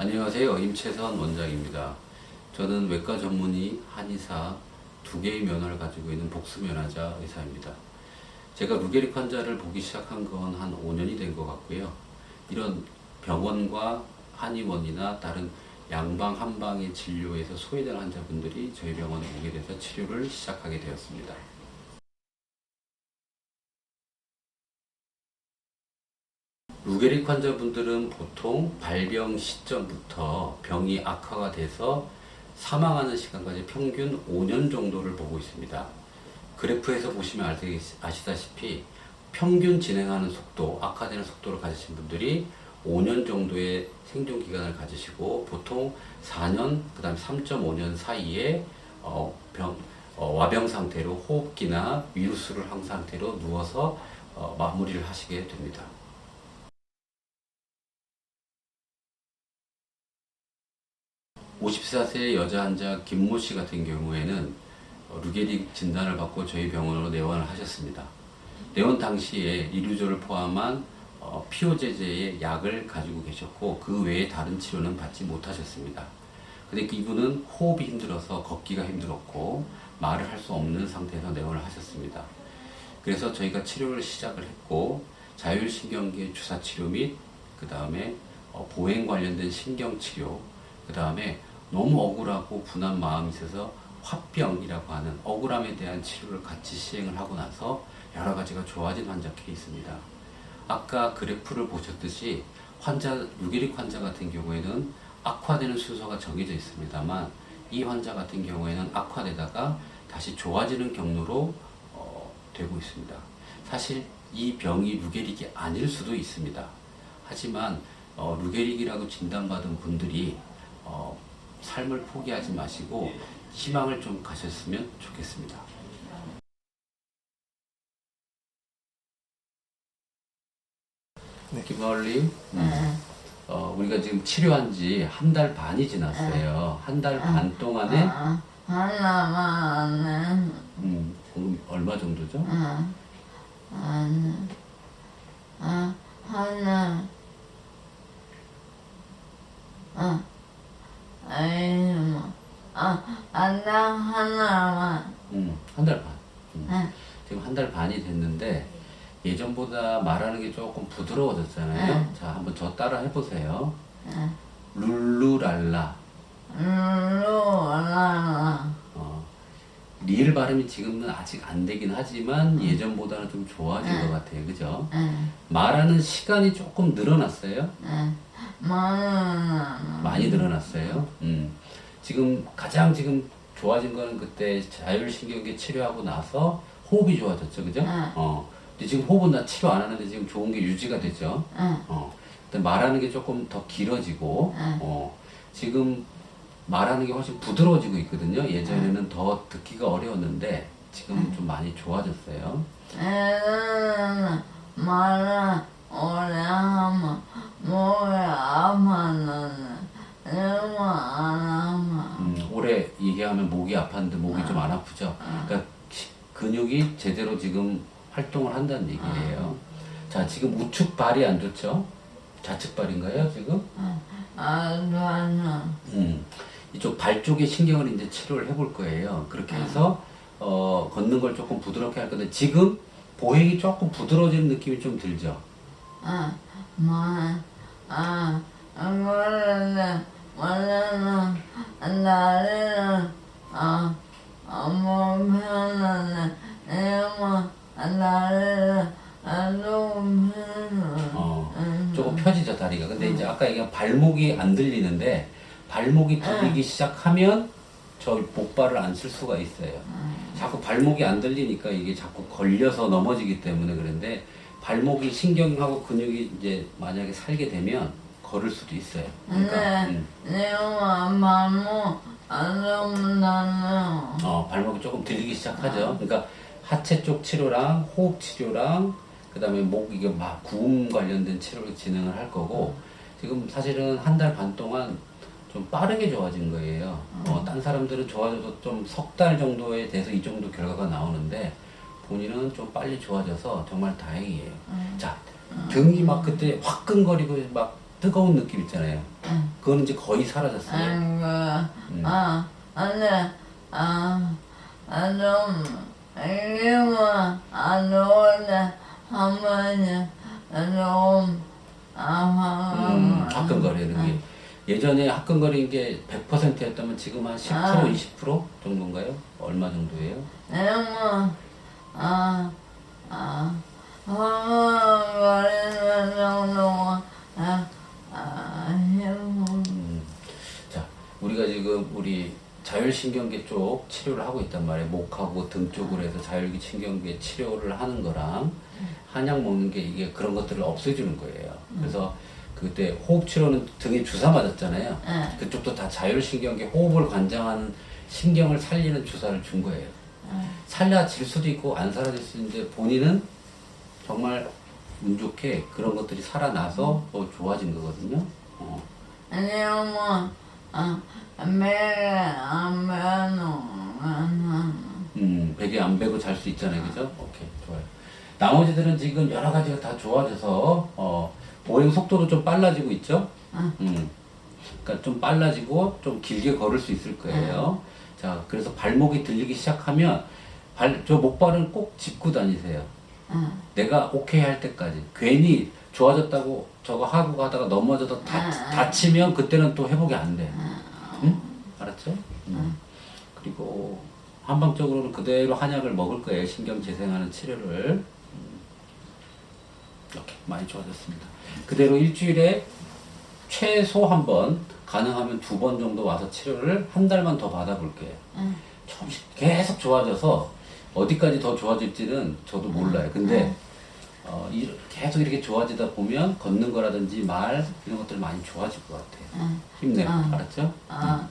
안녕하세요. 임채선 원장입니다. 저는 외과 전문의, 한의사 두 개의 면허를 가지고 있는 복수면허자 의사입니다. 제가 루게릭 환자를 보기 시작한 건 한 5년이 된 것 같고요. 이런 병원과 한의원이나 다른 양방, 한방의 진료에서 소외된 환자분들이 저희 병원에 오게 돼서 치료를 시작하게 되었습니다. 루게릭 환자분들은 보통 발병 시점부터 병이 악화가 돼서 사망하는 시간까지 평균 5년 정도를 보고 있습니다. 그래프에서 보시면 아시- 아시다시피 평균 진행하는 속도, 악화되는 속도를 가지신 분들이 5년 정도의 생존 기간을 가지시고 보통 4년, 그 다음에 3.5년 사이에 어, 병, 어, 와병 상태로 호흡기나 위루스를 한 상태로 누워서 어, 마무리를 하시게 됩니다. 54세 여자 환자 김모 씨 같은 경우에는 어, 루게릭 진단을 받고 저희 병원으로 내원을 하셨습니다. 내원 당시에 리루조를 포함한 어, 피오제제의 약을 가지고 계셨고 그 외에 다른 치료는 받지 못하셨습니다. 근데 그 이분은 호흡이 힘들어서 걷기가 힘들었고 말을 할 수 없는 상태에서 내원을 하셨습니다. 그래서 저희가 치료를 시작을 했고 자율신경계 주사 치료 및 그 다음에 보행 관련된 신경 치료 그 다음에 너무 억울하고 분한 마음이 있어서 화병이라고 하는 억울함에 대한 치료를 같이 시행을 하고 나서 여러 가지가 좋아진 환자 케이스입니다. 아까 그래프를 보셨듯이 환자 루게릭 환자 같은 경우에는 악화되는 순서가 정해져 있습니다만 이 환자 같은 경우에는 악화되다가 다시 좋아지는 경로로 어, 되고 있습니다. 사실 이 병이 루게릭이 아닐 수도 있습니다. 하지만 어, 루게릭이라고 진단받은 분들이 어, 삶을 포기하지 마시고 희망을 좀 가셨으면 좋겠습니다. 네. 김하울님, 음, 어, 우리가 지금 치료한 지 한 달 반이 지났어요. 한 달 반 동안에 어, 하나만은 음, 그럼 얼마 정도죠? 어, 하나 어, 하나 어 아이 뭐 아, 하나 하나만 음, 한 달 반. 음. 어, 지금 한 달 반이 됐는데 예전보다 말하는 게 조금 부드러워졌잖아요. 네. 자, 한번 저 따라 해보세요. 어, 룰루랄라. 어, 리을 발음이 지금은 아직 안 되긴 하지만 예전보다는 좀 좋아진 네. 것 같아요. 그죠? 어, 말하는 시간이 조금 늘어났어요. 많이 늘어났어요. 음. 지금 가장 지금 좋아진 거는 그때 자율신경계 치료하고 나서 호흡이 좋아졌죠. 그죠? 네. 어. 근데 지금 호흡은 나 치료 안 하는데 지금 좋은 게 유지가 되죠. 어, 어. 근데 말하는 게 조금 더 길어지고, 네. 어. 지금 말하는 게 훨씬 부드러워지고 있거든요. 예전에는 더 듣기가 어려웠는데 지금 좀 많이 좋아졌어요. 애는 말을 오래 하면 목이 너무 안 하면 음, 오래 얘기하면 목이 아팠는데 목이 좀 안 아프죠. 그러니까 시- 근육이 제대로 지금 활동을 한다는 얘기예요. 자, 지금 우측 발이 안 좋죠? 좌측 발인가요, 지금? 아파는 음, 이쪽 발 쪽에 신경을 이제 치료를 해볼 거예요. 그렇게 해서 어, 걷는 걸 조금 부드럽게 할 건데 지금 보행이 조금 부드러워지는 느낌이 좀 들죠. 아, 뭐, 아, 원래는, 원래는, 나를, 아, 아무 편은, 내가, 나를, 아주 편은, 어, 조금 펴지죠 다리가. 근데 이제 아까 얘기한 발목이 안 들리는데 발목이 들리기 시작하면 저 목발을 안 쓸 수가 있어요. 자꾸 발목이 안 들리니까 이게 자꾸 걸려서 넘어지기 때문에 그런데 발목이 신경하고 근육이 이제 만약에 살게 되면 걸을 수도 있어요. 그러니까 근데, 음, 내가 아주 나는, 어, 발목이 조금 들리기 시작하죠. 그러니까 하체 쪽 치료랑 호흡 치료랑 그다음에 목 이게 막 구음 관련된 치료를 진행을 할 거고 지금 사실은 한 달 반 동안 좀 빠르게 좋아진 거예요. 어, 딴 사람들은 좋아져도 좀 석 달 정도에 돼서 이 정도 결과가 나오는데 본인은 좀 빨리 좋아져서 정말 다행이에요. 자, 등이 막 그때 화끈거리고 막 뜨거운 느낌 있잖아요. 그거는 이제 거의 사라졌어요. 아이고, 음. 아, 안 돼. 아, 아, 좀, 이기면 안 좋은데, 한 번에 좀. 음, 화끈거리는 게 예전에 화끈거리는 게 100%였다면 지금 한 10% 아. 20% 정도인가요? 얼마 정도예요? 내가, 아, 아, 화가거리는 정도가, 아, 아, 힘, 음, 자, 우리가 지금 우리 자율신경계 쪽 치료를 하고 있단 말이에요. 목하고 등 쪽으로 해서 자율기 신경계 치료를 하는 거랑 한약 먹는 게 이게 그런 것들을 없애주는 거예요. 그래서 그때 호흡 치료는 등에 주사 맞았잖아요. 네. 그쪽도 다 자율신경계 호흡을 관장하는 신경을 살리는 주사를 준 거예요. 살려질 수도 있고 안 사라질 수도 있는데 본인은 정말 운 좋게 그런 것들이 살아나서 더 좋아진 거거든요. 어. 아니면 뭐, 아, 매일 안안 음, 베개 안 베고 잘 수 있잖아요. 그죠? 오케이, 좋아요. 나머지들은 지금 여러 가지가 다 좋아져서, 어, 보행 속도도 좀 빨라지고 있죠? 응. 음. 그러니까 좀 빨라지고 좀 길게 걸을 수 있을 거예요. 자, 그래서 발목이 들리기 시작하면, 발, 저 목발은 꼭 짚고 다니세요. 응. 내가 오케이 할 때까지. 괜히 좋아졌다고 저거 하고 가다가 넘어져서 다, 아. 다치면 그때는 또 회복이 안 돼. 응? 알았죠? 음. 그리고 한방적으로는 그대로 한약을 먹을 거예요. 신경 재생하는 치료를. 음. 이렇게 많이 좋아졌습니다. 그대로 일주일에 최소 한 번, 가능하면 두 번 정도 와서 치료를 한 달만 더 받아볼게요. 응. 조금씩 계속 좋아져서 어디까지 더 좋아질지는 저도 몰라요. 근데 어, 이- 계속 이렇게 좋아지다 보면 걷는 거라든지 말 이런 것들 많이 좋아질 것 같아요. 응. 힘내요. 아. 알았죠? 아,